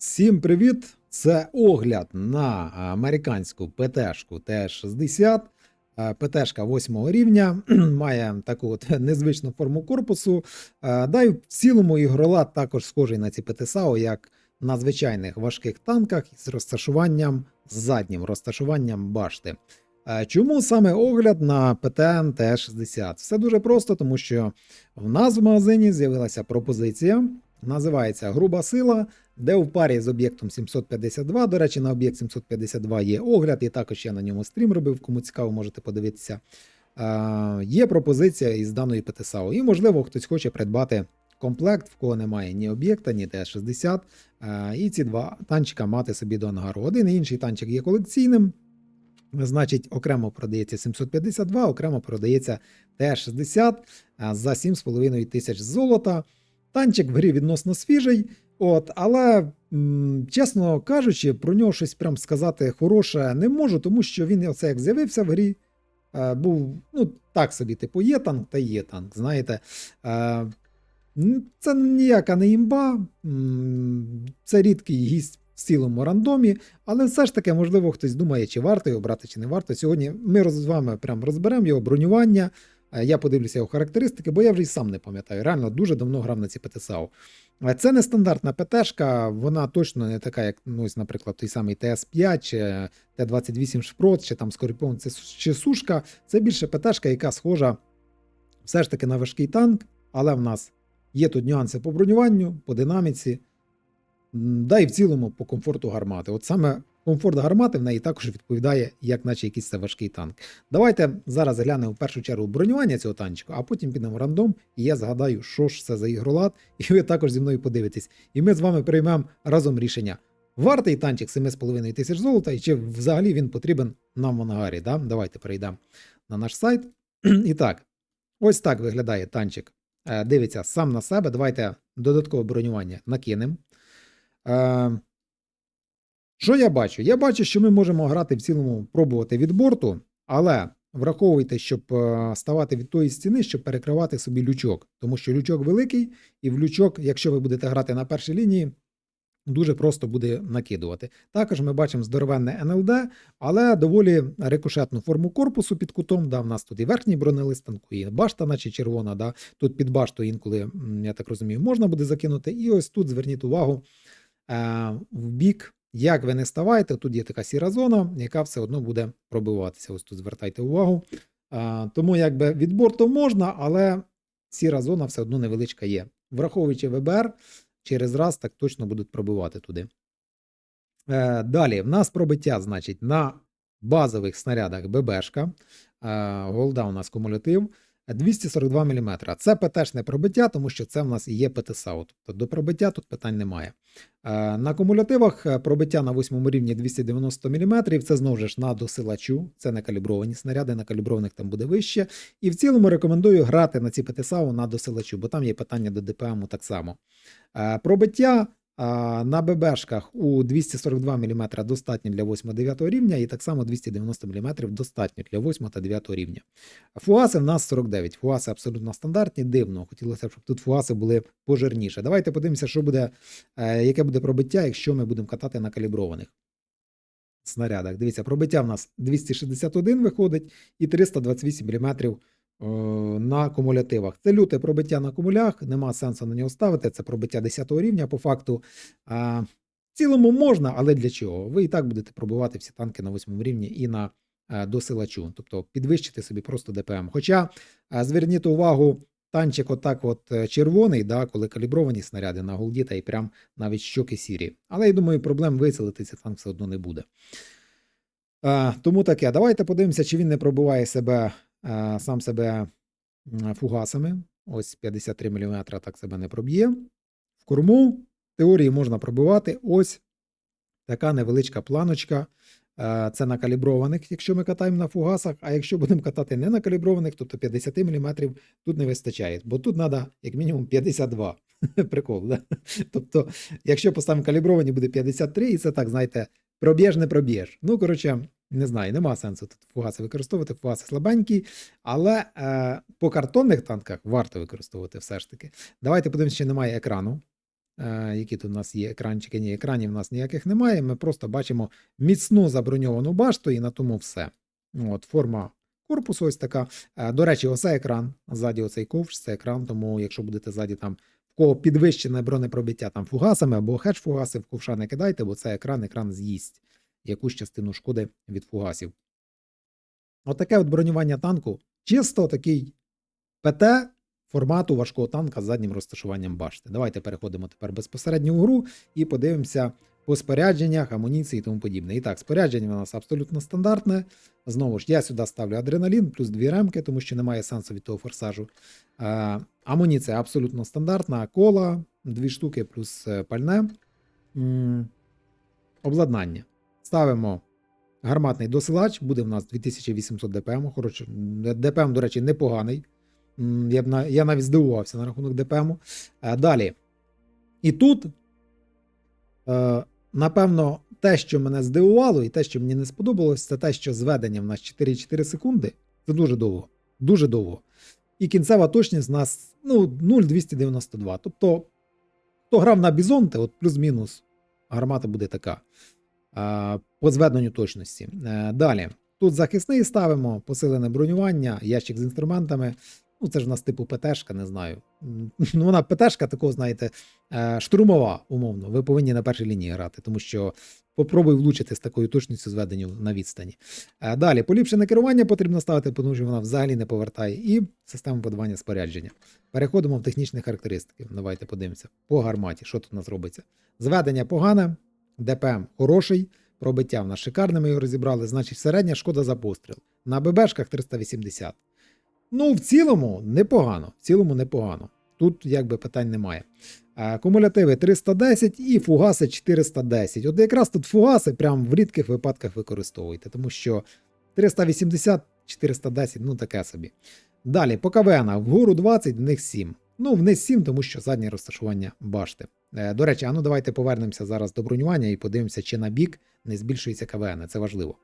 Всім привіт! Це огляд на американську ПТшку Т-60. Е, ПТшка 8 рівня, має таку от незвичну форму корпусу. Е, Да й в цілому ігролад також схожий на ці ПТСАО, як на звичайних важких танках з розташуванням заднім, розташуванням башти. Е, Чому саме огляд на ПТН Т-60? Все дуже просто, тому що в нас в магазині з'явилася пропозиція, називається Груба сила, де в парі з об'єктом 752. До речі, на об'єкт 752 є огляд, і також я на ньому стрім робив. Кому цікаво, можете подивитися. Е, Є пропозиція із даної ПТСАУ. І, можливо, хтось хоче придбати комплект, в кого немає ні об'єкта, ні Т-60. Е, І ці два танчика мати собі до ангару. Один і інший танчик є колекційним. Значить, окремо продається 752, окремо продається Т-60 за 7,5 тисяч золота. Танчик в грі відносно свіжий. От, але, м, чесно кажучи, про нього щось прям сказати хороше не можу, тому що він оце як з'явився в грі. е, Був, ну, так собі, типу, є танк та є танк. Знаєте, Е, це ніяка не імба, це рідкий гість в цілому рандомі, але все ж таки, можливо, хтось думає, чи варто його брати, чи не варто. Сьогодні ми з вами прям розберемо його бронювання. Е, Я подивлюся його характеристики, бо я вже й сам не пам'ятаю. Реально дуже давно грав на ці ПТСАУ. Е, Це не стандартна ПТшка, вона точно не така, як, ну, ось, наприклад, той самий ТС5 чи Т-28 Шпрот, чи там Скорпіон чи Сушка. Це більше ПТшка, яка схожа все ж таки на важкий танк, але в нас є тут нюанси по бронюванню, по динаміці, да і в цілому по комфорту гармати. От саме комфорт гармати в неї також відповідає, як наче якийсь це важкий танк. Давайте зараз глянемо в першу чергу бронювання цього танчика, а потім підемо в рандом, і я згадаю, що ж це за ігролад, і ви також зі мною подивитесь. І ми з вами приймемо разом рішення. Вартий танчик 7,5 тисяч золота, і чи взагалі він потрібен нам в ангарі. Да? Давайте перейдемо на наш сайт. І так, ось так виглядає танчик. Е, Дивиться сам на себе. Давайте додаткове бронювання накинемо. Що я бачу? Я бачу, що ми можемо грати в цілому, пробувати від борту, але враховуйте, щоб е, ставати від тої стіни, щоб перекривати собі лючок. Тому що лючок великий, і в лючок, якщо ви будете грати на першій лінії, дуже просто буде накидувати. Також ми бачимо здоровенне НЛД, але доволі рикошетну форму корпусу під кутом. Да, в нас тут і верхній бронелист танку, і башта, наче червона. Да. Тут під баштою інколи, я так розумію, можна буде закинути. І ось тут зверніть увагу е, в бік. Як ви не ставаєте, тут є така сіра зона, яка все одно буде пробиватися. Ось тут звертайте увагу. Тому якби від борту можна, але сіра зона все одно невеличка є. Враховуючи ВБР, через раз так точно будуть пробивати туди. Е, далі, в нас пробиття, значить, на базових снарядах ББшка. Е, голда у нас кумулятив. 242 мм. Це ПТшне пробиття, тому що це в нас і є ПТСАУ. Тобто до пробиття тут питань немає. Е, На кумулятивах е, пробиття на 8 рівні 290 мм. Це знову ж на досилачу. Це не калібровані снаряди, на каліброваних там буде вище. І в цілому рекомендую грати на ці ПТСАУ на досилачу, бо там є питання до ДПМу так само. Е, Пробиття на ББшках у 242 мм достатньо для 8-9 рівня, і так само 290 мм достатньо для 8 та 9 рівня. Фуаси в нас 49. Фуаси абсолютно стандартні, дивно. Хотілося б, щоб тут фуаси були пожирніше. Давайте подивимося, що буде, е, яке буде пробиття, якщо ми будемо катати на каліброваних снарядах. Дивіться, пробиття в нас 261 виходить і 328 мм на кумулятивах. Це люте пробиття на кумулях, нема сенсу на нього ставити. Це пробиття 10 рівня по факту. В цілому можна, але для чого? Ви і так будете пробивати всі танки на 8 рівні і на е, досилачу, тобто підвищити собі просто ДПМ. Хоча е, зверніть увагу, танчик отак от е, червоний, да, коли калібровані снаряди на голді та й прям навіть щоки сірі. Але я думаю, проблем виселити цей танк все одно не буде. Е, тому таке, давайте подивимося, чи він не пробиває себе е, сам себе фугасами. Ось 53 мм так себе не проб'є. В корму теорії можна пробивати. Ось така невеличка планочка. Е, Це на каліброваних, якщо ми катаємо на фугасах. А якщо будемо катати не на каліброваних, тобто 50 мм тут не вистачає. Бо тут треба як мінімум 52. Прикол, да? Тобто, якщо поставимо калібровані, буде 53, і це так, знаєте, проб'єш, не проб'єш. Ну, коротше, не знаю, нема сенсу тут фугаси використовувати, фугаси слабенькі, але е, по картонних танках варто використовувати все ж таки. Давайте подивимося, чи немає екрану. Е, які тут у нас є екранчики? Ні, екранів у нас ніяких немає. Ми просто бачимо міцну заброньовану башту і на тому все. От, форма корпусу ось така. Е, До речі, оце екран. Ззаді оцей ковш, це екран, тому якщо будете ззаді там в кого підвищене бронепробиття там фугасами або хедж-фугаси в ковша не кидайте, бо це екран, екран з'їсть якусь частину шкоди від фугасів. Отаке от бронювання танку. Чисто такий ПТ формату важкого танка з заднім розташуванням башти. Давайте переходимо тепер безпосередньо в гру і подивимося по спорядженнях, амуніції і тому подібне. І так, спорядження у нас абсолютно стандартне. Знову ж, я сюди ставлю адреналін плюс дві ремки, тому що немає сенсу від того форсажу. Е, амуніція абсолютно стандартна, кола, дві штуки плюс е, пальне. Обладнання. Ставимо гарматний досилач, буде в нас 2800 ДПМ. Коротше, ДПМ, до речі, непоганий. Я, б я навіть здивувався на рахунок ДПМу. Е, Далі. І тут, е, напевно, те, що мене здивувало, і те, що мені не сподобалось, це те, що зведення в нас 4,4 секунди. Це дуже довго. Дуже довго. І кінцева точність у нас ну, 0,292. Тобто, хто грав на бізонте, от плюс-мінус, гармата буде така. Е, По зведенню точності. Е, Далі. Тут захисний ставимо, посилене бронювання, ящик з інструментами. Ну, це ж в нас типу ПТшка, не знаю. Ну, вона ПТшка такого, знаєте, е, штурмова, умовно. Ви повинні на першій лінії грати, тому що попробуй влучити з такою точністю зведенню на відстані. Далі, поліпшене керування потрібно ставити, тому що вона взагалі не повертає, і систему подавання спорядження. Переходимо в технічні характеристики. Давайте подивимося. По гарматі, що тут у нас робиться? Зведення погане, ДПМ хороший, пробиття в нас шикарне, ми його розібрали, значить середня шкода за постріл. На ББшках 380. Ну, в цілому непогано. В цілому непогано. Тут якби питань немає. Е, Кумулятиви 310 і фугаси 410. От якраз тут фугаси прям в рідких випадках використовуйте, тому що 380, 410, ну таке собі. Далі, по КВН, вгору 20, в них 7. Ну, вниз 7, тому що заднє розташування башти. Е, До речі, а ну давайте повернемося зараз до бронювання і подивимося, чи на бік не збільшується КВН. Це важливо.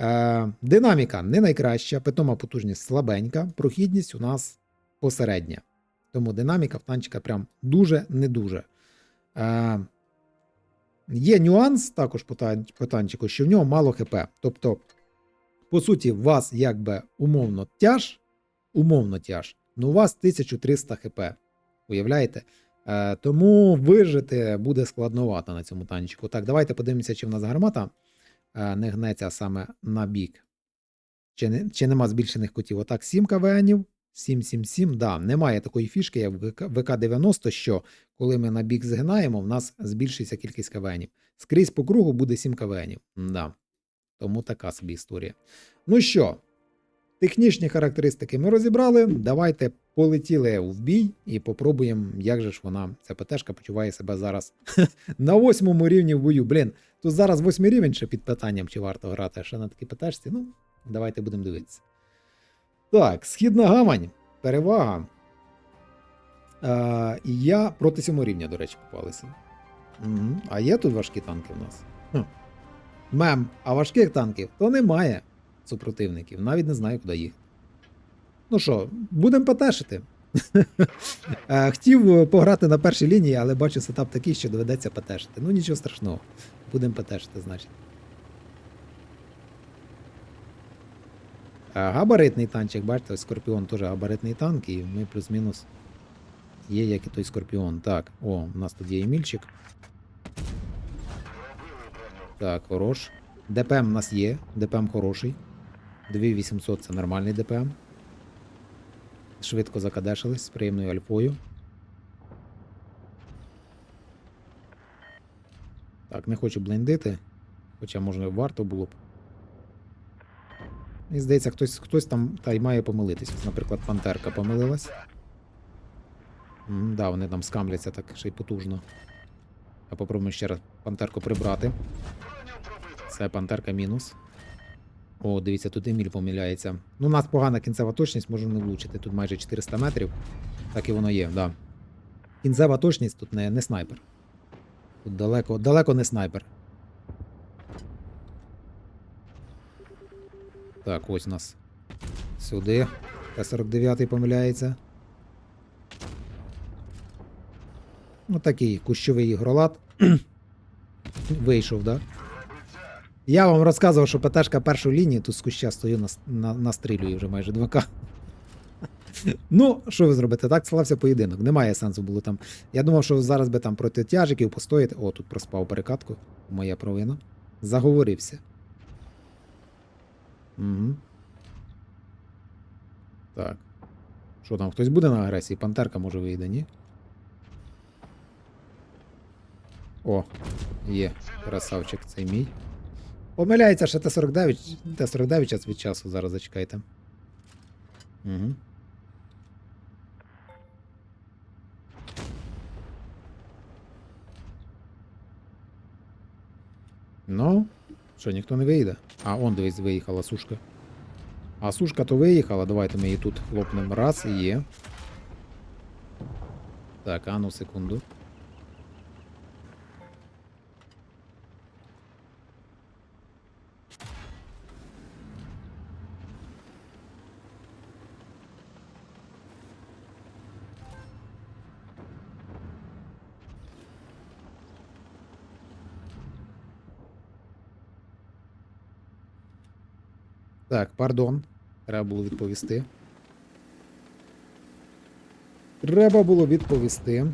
Е, Динаміка не найкраща, питома потужність слабенька, прохідність у нас посередня. Тому динаміка в танчика прям дуже не дуже. Е, є нюанс також по, танчику, що в нього мало ХП. Тобто, по суті, у вас якби умовно тяж, умовно тяж, ну у вас 1300 ХП. Уявляєте? Е, тому вижити буде складновато на цьому танчику. Так, давайте подивимося, чи в нас гармата е, не гнеться саме на бік. Чи, не, чи нема збільшених кутів? Отак, 7 КВНів, 777. Да, немає такої фішки, як в ВК-90, що коли ми на бік згинаємо, в нас збільшується кількість КВНів. Скрізь по кругу буде 7 КВНів. Да. Тому така собі історія. Ну що, технічні характеристики ми розібрали. Давайте полетіли в бій і попробуємо, як же ж вона, ця ПТшка почуває себе зараз на восьмому рівні в бою. Блін, тут зараз восьмий рівень ще під питанням, чи варто грати ще на такій ПТшці. Ну, давайте будемо дивитися. Так, східна гавань, перевага. І я проти сьомого рівня, до речі, попалися. Угу. А є тут важкі танки в нас? Хм. Мем, а важких танків то немає супротивників. Навіть не знаю, куди їхати. Ну що, будемо потешити. Е, Хотів е, пограти на першій лінії, але бачу сетап такий, що доведеться потешити. Ну нічого страшного. Будемо потешити, значить. Е, Габаритний танчик, бачите, ось Скорпіон теж габаритний танк, і ми плюс-мінус є, як і той Скорпіон. Так, о, у нас тут є Емільчик. Так, хорош. ДПМ у нас є, ДПМ хороший. 2800 це нормальний ДПМ. Швидко закадешились з приємною альфою. Так, не хочу блендити. Хоча, може, варто було б. Мені здається, хтось, хтось там та й має помилитись. Ось, Наприклад, Пантерка помилилась. М, да, вони там скамляться так ще й потужно. А попробуємо ще раз пантерку прибрати. Це пантерка мінус. О, дивіться, тут Еміль помиляється. Ну, у нас погана кінцева точність, можемо не влучити. Тут майже 400 метрів. Так і воно є, да. Кінцева точність тут не, не снайпер. Тут далеко, далеко не снайпер. Так, ось у нас. Сюди. Т-49 помиляється. Ну, такий кущовий ігролад. Вийшов, да? Я вам розказував, що ПТшка першу лінію, тут з куща стою, нас- на, настрілюю вже майже 2К. Ну, що ви зробите? Так склався поєдинок. Немає сенсу було там. Я думав, що зараз би там проти тяжиків постояти. О, тут проспав перекатку. Моя провина. Заговорився. Угу. Так. Що там, хтось буде на агресії? Пантерка може вийде, ні? О, є. Красавчик цей мій. Помиляється ще Т-49. Т-49 час від часу зараз зачекайте. Угу. Ну, що, ніхто не вийде? А, он дивись, виїхала сушка. А сушка то виїхала. Давайте ми її тут хлопнемо. Раз є. Так, а ну секунду. Так, пардон. Треба було відповісти. Треба було відповісти.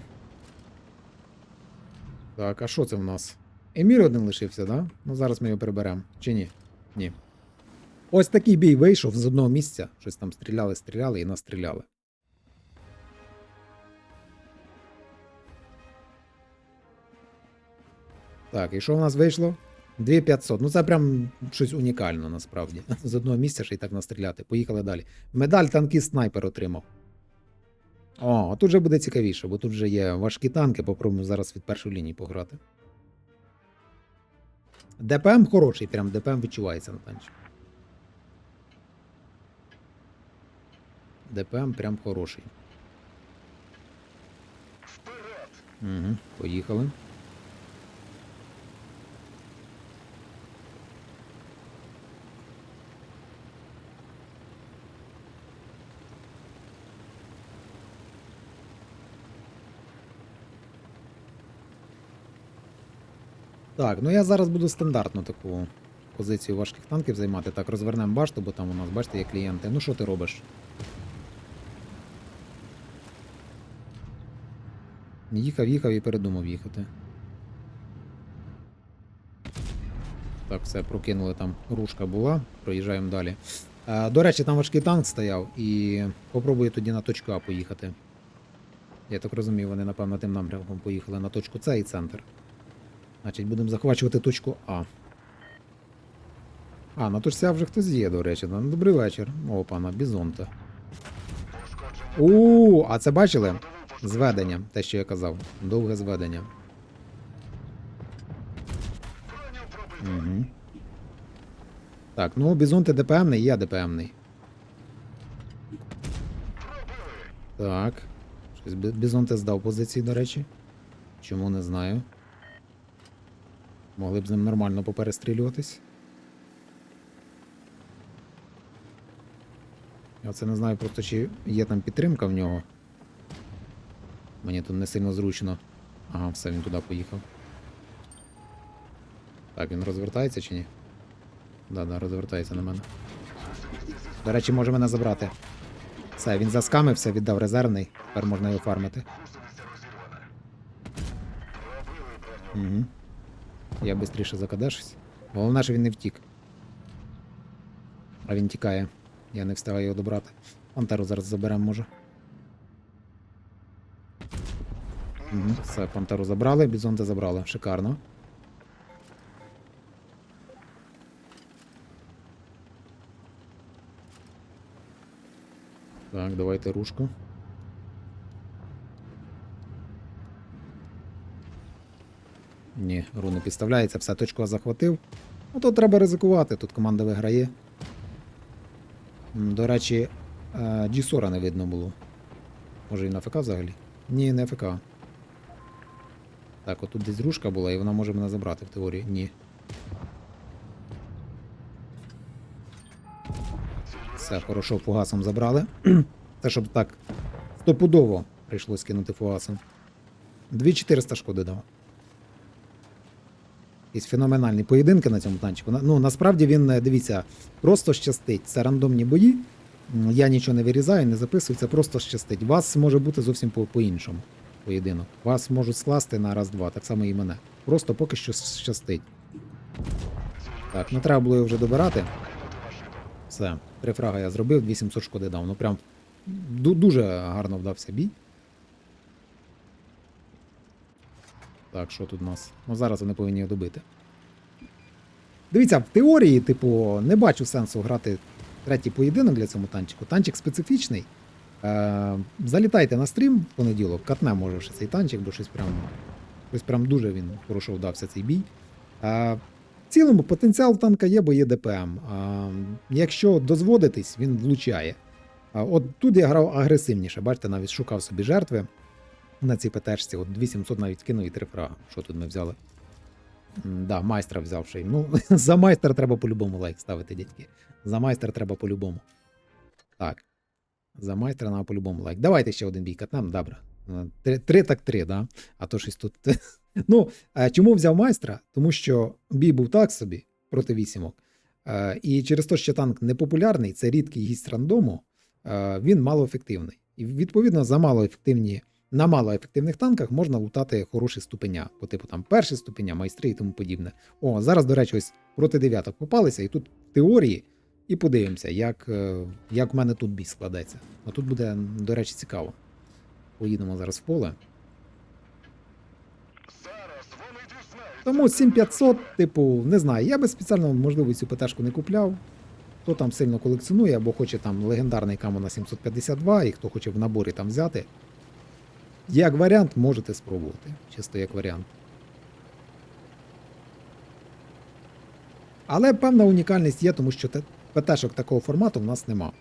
Так, а що це в нас? Емір один лишився, да? Ну зараз ми його приберемо. Чи ні? Ні. Ось такий бій вийшов з одного місця. Щось там стріляли, стріляли і настріляли. Так, і що в нас вийшло? 2500. Ну це прям щось унікально насправді. З одного місця ще й так настріляти. Поїхали далі. Медаль танкіст снайпер отримав. О, а тут вже буде цікавіше, бо тут вже є важкі танки, попробуємо зараз від першої лінії пограти. ДПМ хороший, прям ДПМ відчувається на танчі. ДПМ прям хороший. Угу, поїхали. Так, ну я зараз буду стандартну таку позицію важких танків займати. Так, розвернемо башту, бо там у нас, бачите, є клієнти. Ну що ти робиш? Їхав, їхав і передумав їхати. Так, все, прокинули там рушка була, проїжджаємо далі. Е, до речі, там важкий танк стояв і попробую тоді на точку А поїхати. Я так розумію, вони, напевно, тим напрямком поїхали на точку С і центр. Значить, будемо захвачувати точку А. А, на точці А вже хтось є, до речі. Ну, Добрий вечір. О, пана Бізонта. У, а це бачили? Зведення, те, що я казав. Довге зведення. Угу. Так, ну Бізонти ДПМний, я ДПМний. Так. Щось Бі- Бізонте здав позиції, до речі. Чому не знаю. Могли б з ним нормально поперестрілюватись. Я це не знаю просто, чи є там підтримка в нього. Мені тут не сильно зручно. Ага, все, він туди поїхав. Так, він розвертається чи ні? Да, да, розвертається на мене. До речі, може мене забрати. Все, він заскамився, віддав резервний. Тепер можна його фармити. Угу. Я швидше закадешусь. Головне, що він не втік. А він тікає. Я не встигаю його добрати. Пантеру зараз заберемо, може. Угу. Все, пантеру забрали, бізонта забрали. Шикарно. Так, давайте рушку. Ні, ру не підставляється, все точку захватив. Ну тут треба ризикувати, тут команда виграє. До речі, е, Джісора не видно було. Може і на ФК взагалі? Ні, не ФК. Так, отут десь рушка була і вона може мене забрати в теорії. Ні. Все, хорошо, фугасом забрали. Це щоб так стопудово прийшлось кинути фугасом. 2400 шкоди дав. Якісь феноменальні поєдинки на цьому танчику. Ну, насправді він, е, дивіться, просто щастить. Це рандомні бої. Я нічого не вирізаю, не записую, це просто щастить. Вас може бути зовсім по- по-іншому поєдинок. Вас можуть скласти на раз-два, так само і мене. Просто поки що щастить. Так, не треба було його вже добирати. Все, три фрага я зробив, 2700 шкоди дав. Ну прям дуже гарно вдався бій. Так, що тут у нас? Ну зараз вони повинні його добити. Дивіться, в теорії, типу, не бачу сенсу грати третій поєдинок для цього танчику. Танчик специфічний. Е, залітайте на стрім в понеділок, катне може ще цей танчик, бо щось прям, щось прям дуже він хорошо вдався цей бій. Е, в цілому потенціал танка є, бо є ДПМ. А, якщо дозводитись, він влучає. А, от тут я грав агресивніше, бачите, навіть шукав собі жертви на цій ПТшці. От 2700 навіть кинув і три фрага. Що тут ми взяли? М, Да, майстра взяв ще й. Ну, за майстра треба по-любому лайк ставити, дядьки. За майстра треба по-любому. Так. За майстра треба по-любому лайк. Давайте ще один бій катнем, добре. Е, Три, три так три, да? А то щось тут. Ну, е, чому взяв майстра? Тому що бій був так собі проти вісімок. Е, І через те, що танк непопулярний, це рідкий гість рандому, він малоефективний. І відповідно за малоефективні, на малоефективних танках можна лутати хороші ступеня, по типу там перші ступеня, майстри і тому подібне. О, зараз, до речі, ось проти дев'яток попалися, і тут в теорії, і подивимося, як, е, як в мене тут бій складеться. А тут буде, до речі, цікаво. Поїдемо зараз в поле. Тому 7500, типу, не знаю, я би спеціально, можливо, цю ПТшку не купляв. Хто там сильно колекціонує або хоче там легендарний камо на 752, і хто хоче в наборі там взяти. Як варіант, можете спробувати. Чисто як варіант. Але певна унікальність є, тому що ПТшок такого формату в нас нема.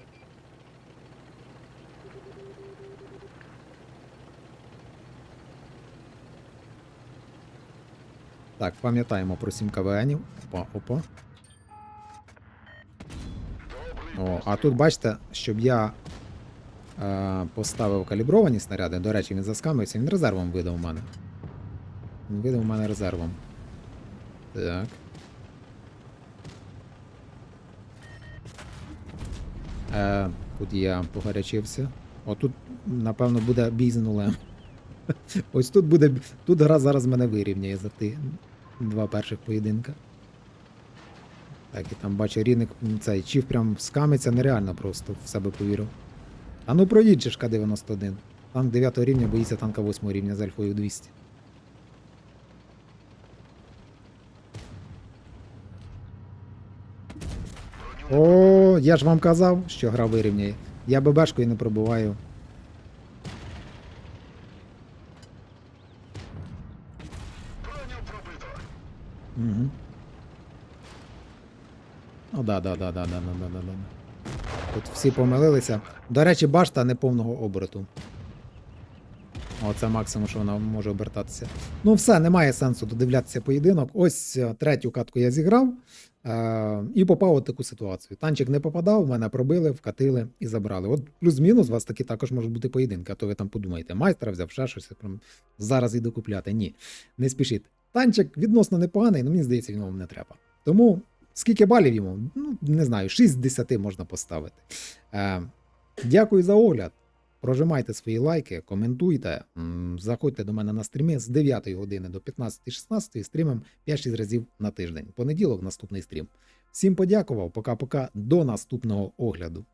Так, пам'ятаємо про 7 КВНів. Опа, опа. О, а тут бачите, щоб я поставив калібровані снаряди. До речі, він заскамився, він резервом видав мене. Він видав мене резервом. Так. Е, тут я погарячився. О, тут, напевно, буде бій з нулем. Ось тут буде. Тут гра зараз мене вирівняє за ті два перших поєдинка. Так, і там бачу рівник, цей чіф прям скамиться нереально просто в себе повірив. А ну проїдь же ж К-91. Танк 9 рівня боїться танка 8 рівня з альфою 200. О, я ж вам казав, що гра вирівняє. Я ББшкою не пробуваю. Угу. Ну да, да, да, да, да, да, да, да, да. Тут всі помилилися. До речі, башта неповного оберту. Оце максимум, що вона може обертатися. Ну, все, немає сенсу додивлятися поєдинок. Ось е, третю катку я зіграв е- і попав у таку ситуацію. Танчик не попадав, мене пробили, вкатили і забрали. От плюс-мінус, у вас такі також можуть бути поєдинки, а то ви там подумаєте, майстра взяв ще щось, прям зараз іду купляти. Ні, не спішіть. Танчик відносно непоганий, але мені здається, він вам не треба. Тому скільки балів йому? Ну, не знаю, 6 з 10 можна поставити. Е, дякую за огляд. Прожимайте свої лайки, коментуйте. Заходьте до мене на стріми з 9 години до 15-16 стрімом 5-6 разів на тиждень. Понеділок наступний стрім. Всім подякував, пока-пока, до наступного огляду.